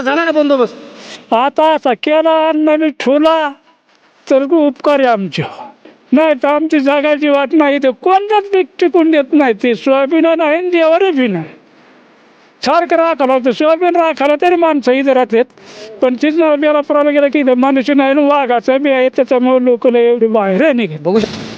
आता झाला ना बंदोबस्त? आता असा केला अण्णाने ठेवला तर उपकार आहे आमचे. नाही तर आमची जगाची वाट नाही तर कोणत्याच पीक टिकून देत नाही. ते सोयाबीन नाही आणि देवारे बी नाही सारखं राखायला होतं. सोयाबीन राखायला तरी माणसं इथं राहतात. पण तीच बेला पुराला गेलं की इथं मनुष्य नाही आणि वाघाचं बी आहे त्याच्यामुळे लोक एवढी बाहेर आहे निघत. बघू शकता.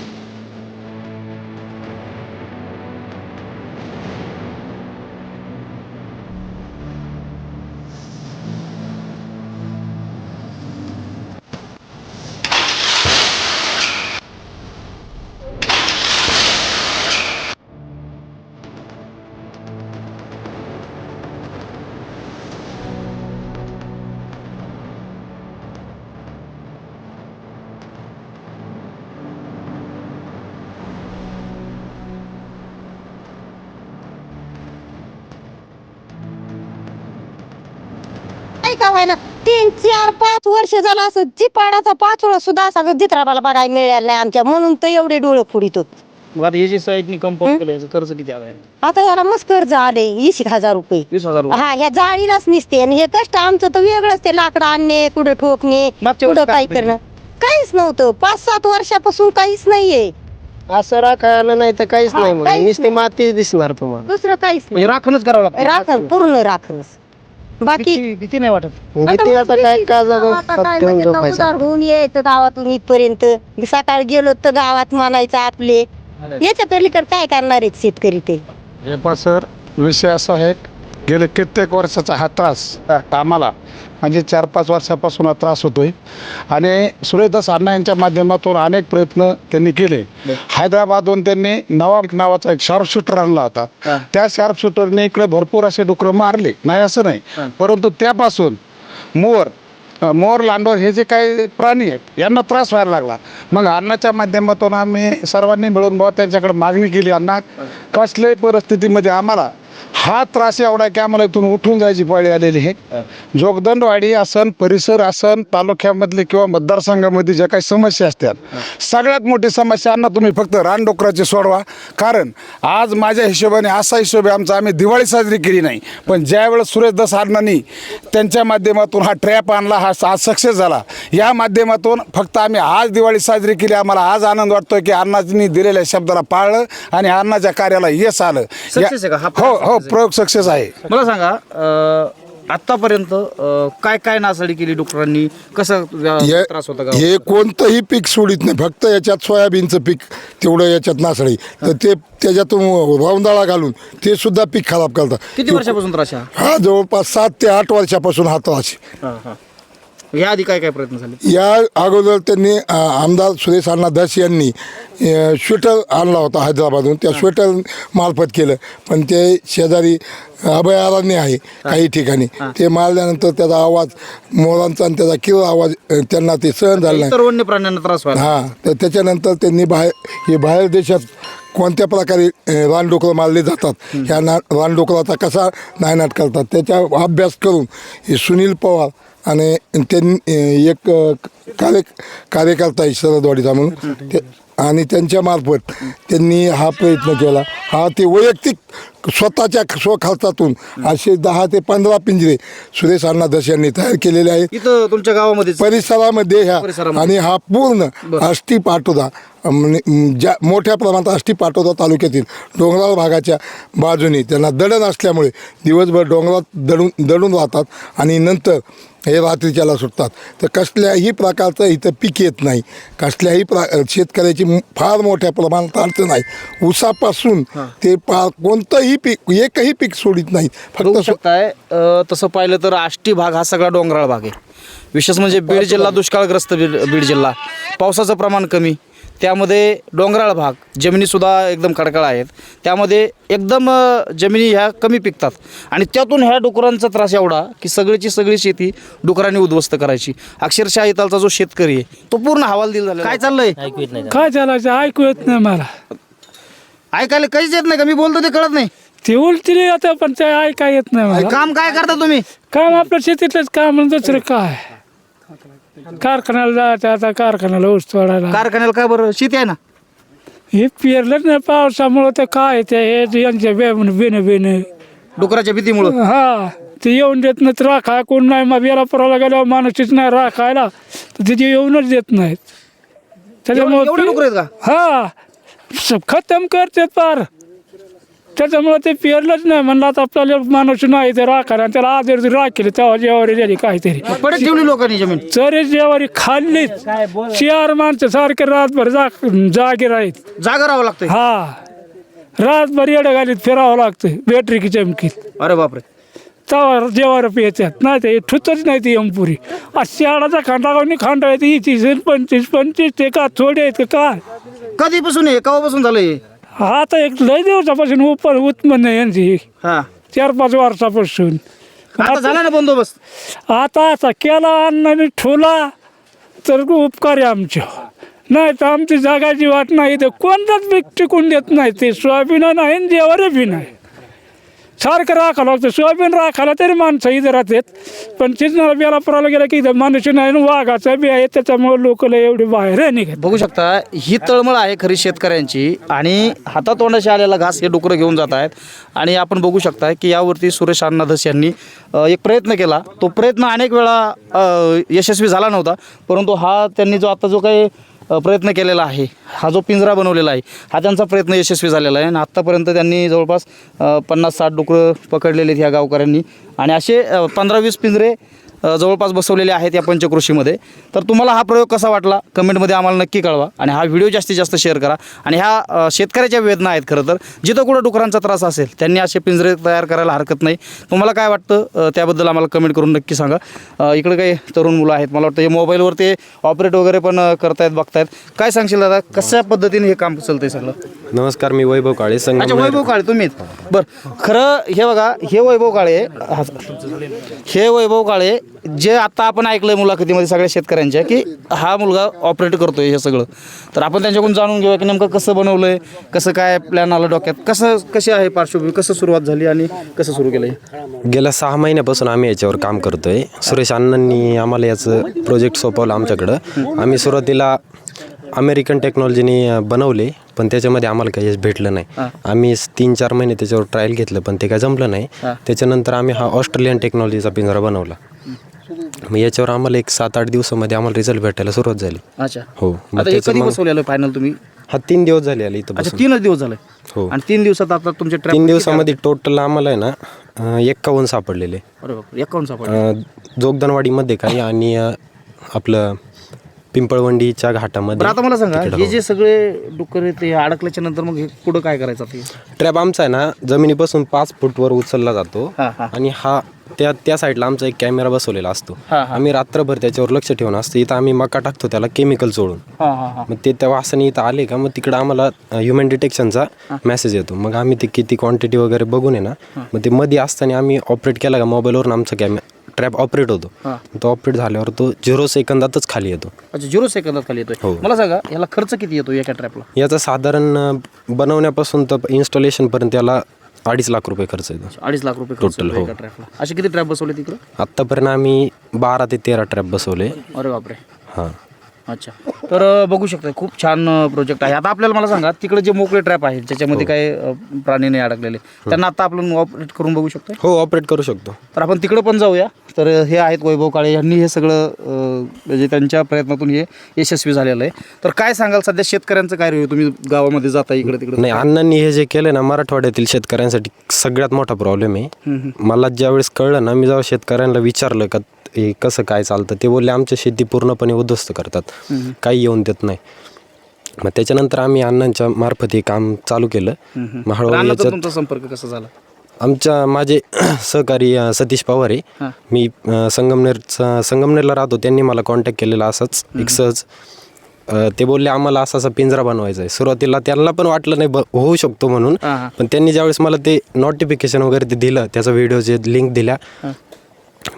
का व्हायना? तीन चार पाच वर्ष झालं असं जिपाडाचा पाचोळा सुद्धा असा जित्राबाला बघायला मिळाला नाही आमच्या. म्हणून तर एवढे डोळे फुडितो मग आता जे साईडनी कंपाऊंड केलं याचं खर्च किती आलाय? आता याला मस्त कर्ज आले वीस एक हजार रुपये. वीस हजार रुपये? हा ह्या जाळीलाच निसते. आणि हे कष्ट आमचं तर वेगळंच ते लाकडं आणणे कुठं ठोकणे मागच्या कुठं वर्षी काय काय करणं. काहीच नव्हतं. पाच सात वर्षापासून काहीच नाहीये. असं राखायला नाही तर काहीच हा, नाही मग काहीच नुसती माती दिसणार तुम्हाला. दुसरं काहीच नाही. म्हणजे राखणच करावं लागतं. राखण पूर्ण राखणच. बाकी भीती भीती नाही वाटत. भीती आता काय का आता काय म्हणजे उधार होऊन यायचं गावातून इथपर्यंत. सकाळी गेलो तर गावात म्हणायचं आपले. याच्या पलीकडे काय करणार आहेत शेतकरी ते? हे सर विषय असा आहे गेले कित्येक वर्षाचा हा त्रास आम्हाला म्हणजे चार पाच वर्षापासून हा त्रास होतोय. आणि सुरेशदास अण्णा यांच्या माध्यमातून अनेक प्रयत्न त्यांनी केले. हैदराबादहून त्यांनी नवाब नावाचा एक शार्प शूटर आणला होता. त्या शार्प शूटरने इकडे भरपूर असे डुकरं मारले. नाही असं नाही. परंतु त्यापासून मोर मोर लांडोर हे जे काही प्राणी आहेत यांना त्रास व्हायला लागला. मग अन्नाच्या माध्यमातून आम्ही सर्वांनी मिळून बुवा त्यांच्याकडे मागणी केली अण्णा कसल्याही परिस्थितीमध्ये आम्हाला हा त्रास एवढा की आम्हाला इथून उठून जायची पाळी आलेली आहे. जोगदंडवाडी असन परिसर असन तालुक्यामधले किंवा मतदारसंघामध्ये ज्या काही समस्या असतात सगळ्यात मोठी समस्या अण्णा तुम्ही फक्त रानडोकराची सोडवा. कारण आज माझ्या हिशोबाने असा हिशोब आहे आमचा आम्ही दिवाळी साजरी केली नाही. पण ज्यावेळेस सुरेश दास अण्णांनी त्यांच्या माध्यमातून हा ट्रॅप आणला हा आज सक्सेस झाला या माध्यमातून फक्त आम्ही आज दिवाळी साजरी केली. आम्हाला आज आनंद वाटतोय की अण्णांनी दिलेल्या शब्दाला पाळलं आणि अण्णाच्या कार्याला यश आलं? हा हो प्रयोग सक्सेस आहे. मला सांगा अं, आतापर्यंत अं, काय काय नासाडी केली डॉक्टरांनी? कसं व्या- हे त्रास होता का हे कोणतंही पीक सोडित नाही. फक्त याच्यात सोयाबीनचं पीक तेवढं याच्यात नासळी तर ते त्याच्यातून रावंदाळा घालून ते सुद्धा पीक खराब करतात. किती वर्षापासून त्रास हा? जवळपास सात ते आठ वर्षापासून हा त्रास आहे. हा. या आधी काय काय प्रयत्न झाले? या अगोदर त्यांनी अ, आमदार सुरेश अण्णा दास यांनी अ, स्वेटर आणला होता हैदराबादहून. त्या स्वेटर मार्फत केलं. पण ते शेजारी अभयारण्य आहे काही ठिकाणी. ते मारल्यानंतर त्याचा आवाज मोरांचा आणि त्याचा किर आवाज अ, त्यांना ते सहन झाला नाही. इतर वन्य प्राण्यांना त्रास व्हायला हां. तर त्याच्यानंतर त्यांनी बाहेर हे बाहेर देशात कोणत्या प्रकारे अ, रानडुकरं मारले जातात ह्या ना रानडुकराचा कसा नायनाट करतात त्याचा अभ्यास करून हे सुनील पवार आणि त्यांनी एक कार्य कार्यकर्ता आहे शरदवाडीचा म्हणून ते आणि त्यांच्या मार्फत त्यांनी हा प्रयत्न केला. हा ते वैयक्तिक स्वतःच्या स्वखर्चातून असे दहा ते पंधरा पिंजरे सुरेश अण्णा दस यांनी तयार केलेले आहेत. इथं तुमच्या गावामध्ये परिसरामध्ये ह्या. आणि हा पूर्ण आष्टी पाटोदा म्हणजे ज्या मोठ्या प्रमाणात आष्टी पाटोदा तालुक्यातील डोंगराळ भागाच्या बाजूने त्यांना दडण असल्यामुळे दिवसभर डोंगरात दडून दडून राहतात. आणि नंतर हे रात्रीच्याला सुटतात. तर कसल्याही प्रकारचं इथं पीक येत नाही. कसल्याही प्रा शेतकऱ्याची फार मोठ्या प्रमाणात अडचण आहे. ऊसापासून ते पा कोणतंही पीक एकही पीक सोडित नाही. फक्त अं, तसं पाहिलं तर आष्टी भाग हा सगळा डोंगराळ भाग आहे. विशेष म्हणजे बीड जिल्हा दुष्काळग्रस्त बीड बीड जिल्हा. पावसाचं प्रमाण कमी. त्यामध्ये डोंगराळ भाग जमिनीसुद्धा एकदम खडकाळ आहेत. त्यामध्ये एकदम जमिनी ह्या कमी पिकतात. आणि त्यातून ह्या डुकरांचा त्रास एवढा की सगळीची सगळी शेती डुकरांनी उद्ध्वस्त करायची. अक्षरशः इथलचा जो शेतकरी आहे तो पूर्ण हवालदिल झाला काय चाललंय? काय चालायचं ऐकू येत नाही मला. ऐकायला काहीच येत नाही का? मी बोलतो ते कळत नाही. ते उलटी आता पण ते ऐका येत नाही मला. काम काय करता तुम्ही? काम आपलं शेतीतलंच काम दुसरं काय? कारखान्याला जायचं आता कारखान्याला ऊस तोडायला. कारखान्याला काय बरं? शेती आहे ना? हे पेरलं नाही पावसामुळं तर काय ते हे यांच्या बेन बेन बेन. डुकराच्या भीतीमुळं? हा ते येऊन देत नाहीत राखा कोण नाही. मग याला पराला गेल्यावर माणूसच नाही राखायला. तर तिथे येऊनच देत नाहीत. एवढे एवढे डुकर त्याच्यामुळे आहेत का? हा स- खतम करते पार. त्याच्यामुळे ते पेरलंच नाही. म्हणलं आता आपल्याला माणूस नाही ते राखायला आणि त्याला आदर जर राखली तेव्हा जेवारी झाली काहीतरी. पडत ठेवली लोकांनी जमीन? तरी जेवारी खाल्लीच चार माणसं सारखे रातभर जा जागे राहीत. जागा राहावं लागतंय. हा. रातभर येडं घालीत फिरावं लागतं बॅटरी चमकीत अरे बापरे. तवा जेवार येतात नाही ते ठुतच नाही ती यमपुरी. शाळाचा खांडागावनी खांडा येते तीस पंचवीस पंचवीस ते का थोडे आहेत का काय? कधीपासून आहे? केव्हापासून झालंय आता एक लय दिवसापासून उपर उत्पन्न आहे यांची. हा. चार पाच वर्षापासून. आता झाला ना बंदोबस्त? आता आता केला अण्णाने ठेवला तर उपकार आहे आमच्या नाही तर आमची जागाची वाट नाही तर कोणताच पीक टिकून देत नाही ते सोयाबीन नाही आणि जेवारे बी नाही. सारखं राखावं लागतं. सोयाबीन राखायला तरी माणसं इथं राहतात. पण चिजनाला बियाला पुराला गेला की इथं मनुष्य नाही आणि वाघाचा बी आहे त्याच्यामुळे लोक एवढे बाहेर आहे निघत. बघू शकता ही तळमळ आहे खरी शेतकऱ्यांची आणि हातातोंडाशी आलेला घास हे डुकरं घेऊन जात आहेत. आणि आपण बघू शकता की यावरती सुरेश अण्णाधस यांनी एक प्रयत्न केला. तो प्रयत्न अनेक वेळा यशस्वी झाला नव्हता. परंतु हा त्यांनी जो आता जो काही प्रयत्न केलेला आहे. हा जो पिंजरा बनवलेला आहे हा त्यांचा प्रयत्न यशस्वी झालेला आहे आणि आत्तापर्यंत त्यांनी जवळपास पन्नास साठ डुकरं पकडलेले आहेत ह्या गावकऱ्यांनी. आणि असे पंधरा वीस पिंजरे जवळपास बसवलेले आहेत या पंचकृषीमध्ये. तर तुम्हाला हा प्रयोग कसा वाटला? कमेंटमध्ये आम्हाला नक्की कळवा आणि हा व्हिडिओ जास्तीत जास्त शेअर करा. आणि ह्या शेतकऱ्याच्या वेदना आहेत खरं तर. जिथं कुठं डुकरांचा त्रास असेल त्यांनी असे पिंजरे तयार करायला हरकत नाही. तुम्हाला काय वाटतं? त्याबद्दल आम्हाला कमेंट करून नक्की सांगा. इकडे काही तरुण मुलं आहेत. मला वाटतं हे मोबाईलवर ते ऑपरेट वगैरे पण करतायत बघतायत. काय सांगशील दादा? कशा पद्धतीने हे काम चालतंय सगळं? नमस्कार मी वैभव काळे अच्छा वैभव काळे तुम्हीच. बरं खरं हे बघा हे वैभव काळे हे वैभव काळे जे आता आपण ऐकलंय मुलाखतीमध्ये सगळ्या शेतकऱ्यांच्या की हा मुलगा ऑपरेट करतोय हे सगळं. तर आपण त्यांच्याकडून जाणून घेऊया की नेमकं कसं बनवलंय कसं काय प्लॅन आलं डोक्यात कसं कशी आहे पार्श्वभूमी कसं सुरुवात झाली आणि कसं सुरू केलं? गेल्या सहा महिन्यापासून आम्ही याच्यावर काम करतोय. सुरेश अण्णांनी आम्हाला याचं प्रोजेक्ट सोपवलं आमच्याकडं. आम्ही सुरुवातीला अमेरिकन टेक्नॉलॉजीने बनवले पण त्याच्यामध्ये आम्हाला काही यश भेटलं नाही. आम्ही तीन चार महिने त्याच्यावर ट्रायल घेतलं पण ते काय जमलं नाही. त्याच्यानंतर आम्ही हा ऑस्ट्रेलियन टेक्नॉलॉजीचा पिंजरा बनवला. मग याच्यावर आम्हाला एक सात आठ दिवसामध्ये आम्हाला रिझल्ट भेटायला सुरुवात झाली. अच्छा. हो. मग आता हे त्याचं कधी मग- बसवलेलं फायनल तुम्ही? हा तीन दिवस झाले आले इथं अच्छा बसून. तीनच दिवस झाले. हो. आणि तीन दिवसात आता तुमचे ट्रॅप तीन दिवसामध्ये टोटल आम्हाला आहे ना अं, एक्कावन्न सापडलेले. अरे बापरे एकावन्न सापडले. अ, जोगदनवाडीमध्ये काही आणि अ, आपलं पिंपळवंडीच्या घाटामध्ये बरं आता मला सांगा तिकडं हे. जे सगळे डुक्कर आहेत हे अडकल्याच्या नंतर मग हे पुढं काय करायचं आता हे? ट्रॅप आमचा आहे ना जमिनीपासून पाच फूटवर उचलला जातो हा, हा. आणि हा त्या त्या साईडला आमचा एक कॅमेरा बसवलेला असतो हा, हा. आम्ही रात्रभर त्याच्यावर लक्ष ठेवून असतो इथं आम्ही मका टाकतो त्याला केमिकल चोळून हां हां हां मग ते त्या वासाने इथं आले का मग तिकडं आम्हाला ह्युमन डिटेक्शनचा मेसेज येतो मग आम्ही ते किती क्वांटिटी वगैरे बघून आहे ना मग ते मध्ये असताना आम्ही ऑपरेट केला का मोबाईलवरून आमचा कॅमे ट्रॅप ऑपरेट होतो. तो ऑपरेट झाल्यावर तो झिरो सेकंदातच खाली येतो. अच्छा झिरो सेकंदात खाली येतोय. हो. मला सांगा याला खर्च किती येतो एका ट्रॅपला याचा साधारण अ, बनवण्यापासून तर इन्स्टॉलेशनपर्यंत याला अडीच लाख रुपये खर्च येतो. अडीच लाख रुपये खर्च Total, येतो हो. एका ट्रॅपला असे किती ट्रॅप बसवले तिकडं? आत्तापर्यंत आम्ही बारा ते तेरा ट्रॅप बसवले. अरे बापरे. हां. अच्छा. तर बघू शकता खूप छान प्रोजेक्ट आहे. आता आपल्याला मला सांगा तिकडे जे मोकळे ट्रॅप आहेत ज्याच्यामध्ये काय अ, प्राणी नाही अडकलेले त्यांना आता आपण ऑपरेट करून बघू शकतो हो ऑपरेट करू शकतो. तर आपण तिकडं पण जाऊया. तर हे आहेत वैभव काळे यांनी हे सगळं अ, म्हणजे त्यांच्या प्रयत्नातून हे यशस्वी झालेलं आहे. तर काय सांगाल सध्या शेतकऱ्यांचं काय रिव्ह्यू तुम्ही गावामध्ये जाता इकडे तिकडे नाही अण्णांनी हे जे केलं ना मराठवाड्यातील शेतकऱ्यांसाठी सगळ्यात मोठा प्रॉब्लेम आहे. मला ज्यावेळेस कळलं ना मी जेव्हा शेतकऱ्यांना विचारलं का हे कसं काय चालतं ते बोलले आमच्या शेती पूर्णपणे उद्ध्वस्त करतात. काही येऊन देत नाही. मग त्याच्यानंतर आम्ही अण्णांच्या मार्फत हे काम चालू केलं. मग हळूहळू रानाचा याच्यात तुमचा संपर्क कसा झाला? आमच्या माझे सहकारी अ, सतीश पवार आहे. मी अ, संगमनेरचा संगमनेरला राहतो. त्यांनी मला कॉन्टॅक्ट केलेला असाच. एक सहज अ, ते बोलले आम्हाला असा असा पिंजरा बनवायचा आहे. सुरुवातीला त्यांना पण वाटलं नाही ब- होऊ शकतो म्हणून. हां, हां. पण त्यांनी ज्यावेळेस मला ते नोटिफिकेशन वगैरे ते दिलं त्याचा व्हिडिओचे लिंक दिल्या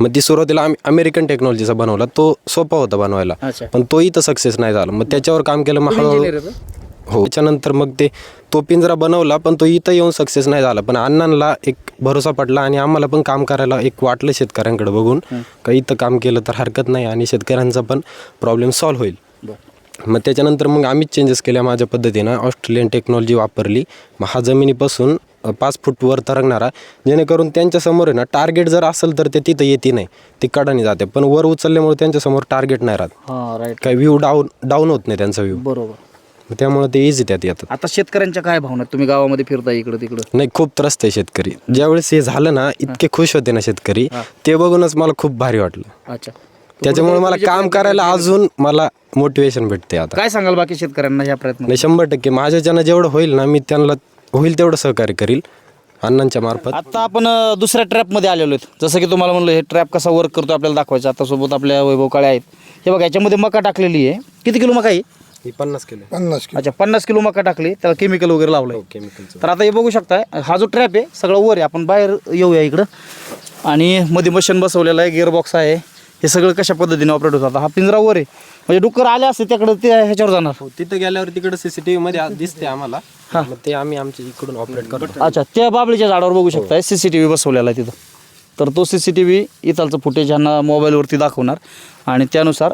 मग ती सुरुवातीला आम्ही अमेरिकन टेक्नॉलॉजीचा बनवला. तो सोपा होता बनवायला. अच्छा. पण तोही तर सक्सेस नाही झाला. मग त्याच्यावर काम केलं मग हळूहळू हो. त्याच्यानंतर मग ते तो पिंजरा बनवला पण तो इथं येऊन सक्सेस नाही झाला. पण अण्णांना एक भरोसा पडला आणि आम्हाला पण काम करायला एक वाटलं शेतकऱ्यांकडे बघून. का इथं काम केलं तर हरकत नाही आणि शेतकऱ्यांचा पण प्रॉब्लेम सॉल्व्ह होईल. मग त्याच्यानंतर मग आम्हीच चेंजेस केल्या माझ्या पद्धतीनं. ऑस्ट्रेलियन टेक्नॉलॉजी वापरली. मग हा जमिनीपासून पाच फूट वर तरंगणारा जेणेकरून त्यांच्यासमोर आहे ना टार्गेट जर असेल तर ते तिथं येते नाही. ती कडाने जाते. पण वर उचलल्यामुळे त्यांच्यासमोर टार्गेट नाही राहत. हां राईट काही व्ह्यू डाऊन डाऊन होत नाही त्यांचा व्ह्यू बरोबर. त्यामुळे ते इझी त्यात येतात. आता शेतकऱ्यांच्या काय भावना? आहेत? तुम्ही गावामध्ये फिरता इकडं तिकडं. नाही खूप त्रस्त आहे शेतकरी. ज्यावेळेस हे झालं ना इतके खुश होते ना शेतकरी. ते बघूनच मला खूप भारी वाटलं. अच्छा. त्याच्यामुळे मला काम करायला अजून मला मोटिवेशन भेटते आता. काय सांगाल बाकी शेतकऱ्यांना ह्या प्रयत्न नाही शंभर टक्के. माझ्याच्यानं जेवढं होईल ना मी त्यांना होईल तेवढं सहकार्य करील अण्णांच्या मार्फत. आता आपण अ, दुसऱ्या ट्रॅपमध्ये आलेलो आहेत. जसं की तुम्हाला म्हणलं हे ट्रॅप कसा वर्क करतो आपल्याला दाखवायचं. आता सोबत आपल्या वैभव काळे आहेत. हे बघा याच्यामध्ये मका टाकलेली आहे. किती किलो मका आहे? ही पन्नास किलो पन्नास किलो. अच्छा पन्नास किलो मका टाकली. त्याला केमिकल वगैरे लावलं केमिकलचं तर आता हे बघू शकताय हा जो ट्रॅप आहे सगळं वर आहे. आपण बाहेर येऊया इकडं. आणि मध्ये मशीन बसवलेलं आहे गिअरबॉक्स आहे. हे सगळं कशा पद्धतीने ऑपरेट होतं आता हा पिंजरा वर आहे. म्हणजे डुक्कर आले असते त्याकडे ते ह्याच्यावर जाणार. हो तिथं गेल्यावर तिकडे सीसीटीव्ही मध्ये दिसते आम्हाला. मग ते आम्ही आमच्या इकडून ऑपरेट करतो. अच्छा त्या बाबळीच्या झाडावर बघू शकताय. सी सी टी व्ही बसवलेला आहे तिथं. तर तो सी सी टी व्ही इथालचं फुटेज ह्यांना मोबाईलवरती दाखवणार आणि त्यानुसार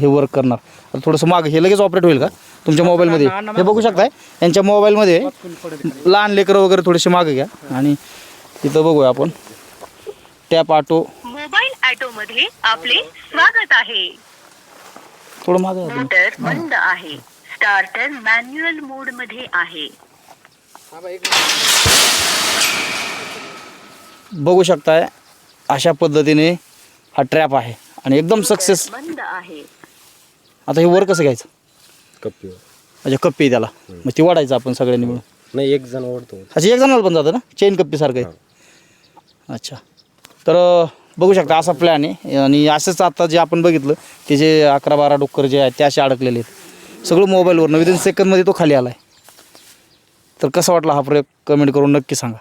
हे वर्क करणार. तर थोडंसं मागं हे लगेच ऑपरेट होईल का? तुमच्या मोबाईलमध्ये हे बघू शकताय. यांच्या मोबाईलमध्ये लहान लेकरं वगैरे थोडेसे मागं घ्या आणि तिथं बघूया आपण. टॅप ऑटो ऑटो मध्ये आपले स्वागत आहे. थोडं मागं घ्या तुम्ही. मोटर बंद आहे. स्टार्टर मॅन्युअल मोडमध्ये आहे. बघू शकताय अशा पद्धतीने हा ट्रॅप आहे आणि एकदम सक्सेस बंद आहे. आता हे वर कसं घ्यायचं? कप्पीवर म्हणजे कप्पी आहे त्याला. मग ती वाढायचं आपण सगळ्यांनी मिळून. नाही एक जण ओढतो. अच्छा एक जणाला पण जातं ना? चेन कप्पीसारखं आहे. अच्छा. तर अं, बघू शकता असा प्लॅन आहे. आणि असंच आता जे आपण बघितलं की जे अकरा बारा डुक्कर जे आहेत ते असे अडकलेले आहेत. सगळं मोबाईलवरनं विदिन सेकंदमध्ये तो खाली आला आहे तर कसा वाटला हा प्रयोग? कमेंट करून नक्की सांगा.